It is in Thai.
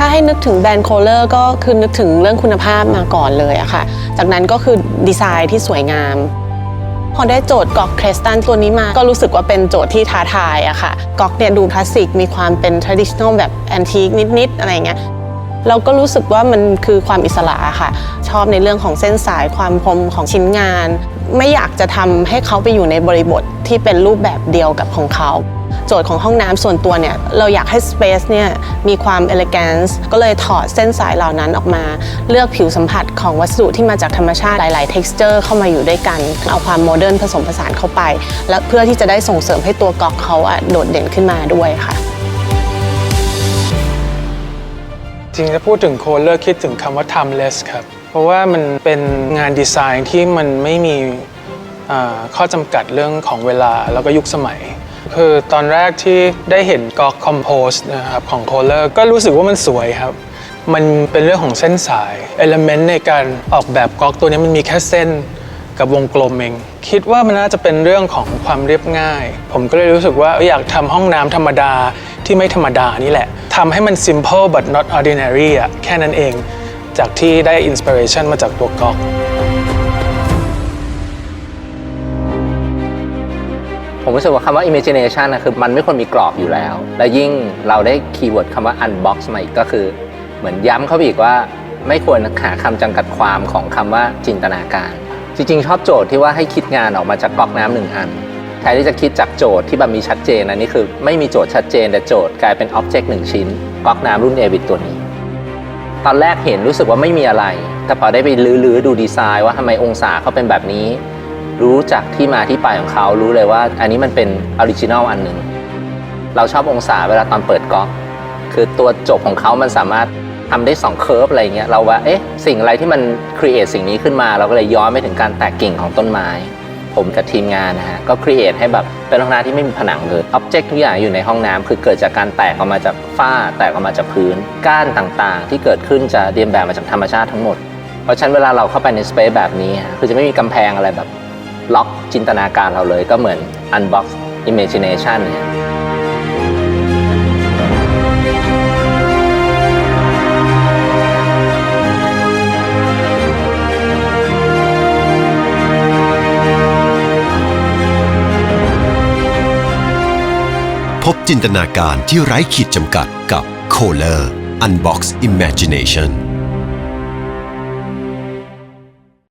ถ้าให้นึกถึงแบรนด์โคเลอร์ก็คือนึกถึงเรื่องคุณภาพมาก่อนเลยอะค่ะ จากนั้นก็คือดีไซน์ที่สวยงาม พอได้โจทย์กอกเครสตันตัวนี้มา ก็รู้สึกว่าเป็นโจทย์ที่ท้าทายอะค่ะ กอกเนี่ยดูคลาสสิกมีความเป็น traditional แบบแอนทีคนิดๆอะไรเงี้ย เราก็รู้สึกว่ามันคือความอิสระค่ะ ชอบในเรื่องของเส้นสายความคมของชิ้นงาน ไม่อยากจะทำให้เขาไปอยู่ในบริบทที่เป็นรูปแบบเดียวกับของเขา โจทย์ของห้องน้ำส่วนตัวเนี่ย เราอยากให้ Space เนี่ยมีความ elegance ก็เลยถอดเส้นสายเหล่านั้นออกมา เลือกผิวสัมผัสของวัสดุที่มาจากธรรมชาติหลาย ๆ texture เข้ามาอยู่ด้วยกัน เอาความโมเดิร์นผสมผสานเข้าไป และเพื่อที่จะได้ส่งเสริมให้ตัวกอกเขาอะโดดเด่นขึ้นมาด้วยค่ะ จริงจะพูดถึงโคเลอร์คิดถึงคำว่า timeless ครับ เพราะว่ามันเป็นงานดีไซน์ที่มันไม่มีข้อจำกัดเรื่องของเวลาแล้วก็ยุคสมัย คือตอนแรกที่ได้เห็นกอกคอมโพสนะครับของโคเลอร์ก็รู้สึกว่ามันสวยครับ มันเป็นเรื่องของเส้นสายเอลเมนต์ในการออกแบบกอกตัวนี้มันมีแค่เส้น กับวงกลมเอง คิดว่ามันน่าจะเป็นเรื่องของความเรียบง่าย ผมก็เลยรู้สึกว่าอยอยากทำห้องน้ำธรรมดาที่ไม่ธรรมดานี่แหละทำให้มัน simple but not ordinary อะแค่นั้นเอง จากที่ได้ inspiration มาจากตัวก๊อกผมรู้สึกว่าคำว่า imagination นะคือมันไม่ควรมีกรอบอยู่แล้ว และยิ่งเราได้คีย์เวิร์ดคำว่า unbox มาอีกก็คือ เหมือนย้ำเข้าไปอีกว่า ไม่ควรหาคำจำกัดความของคำว่าจินตนาการ จริงๆ ชอบโจทย์ที่ว่าให้คิดงานออกมาจากก๊อกน้ำหนึ่งอันแทนที่จะคิดจากโจทย์ที่แบบมีชัดเจนอันนี้คือไม่มีโจทย์ชัดเจนแต่โจทย์กลายเป็นอ็อบเจกต์หนึ่งชิ้นก๊อกน้ำรุ่นเอวิตตัวนี้ ตอนแรกเห็นรู้สึกว่าไม่มีอะไร แต่พอได้ไปลื้อๆดูดีไซน์ว่าทำไมองศาเขาเป็นแบบนี้ รู้จักที่มาที่ไปของเขารู้เลยว่า อันนี้มันเป็นออริจินอลอันหนึ่งเราชอบองศาเวลาตอนเปิดก๊อกคือตัวจบของเขามันสามารถ ทำได้ 2 เคอร์ฟอะไรเงี้ยเราว่าเอ๊ะสิ่งอะไรที่มันครีเอทสิ่งนี้ขึ้นมาเราก็เลยย้อนไปถึงการแตกกิ่งของต้นไม้ ผมกับทีมงานนะฮะก็ครีเอทให้แบบเป็นห้องน้ำที่ไม่มีผนังเลยอ็อบเจกต์ทุกอย่างอยู่ในห้องน้ำคือเกิดจากการแตกออกมาจากฝ้าแตกออกมาจากพื้น ก้านต่างๆ ที่เกิดขึ้นจะเรียนแบบมาจากธรรมชาติทั้งหมด เพราะฉะนั้นเวลาเราเข้าไปในสเปซแบบนี้คือจะไม่มีกำแพงอะไรแบบล็อกจินตนาการเราเลยก็เหมือน unbox imagination เนี่ย บจินตนาการที่ไร้ขีดจำกัดกับ Kohler Unbox Imagination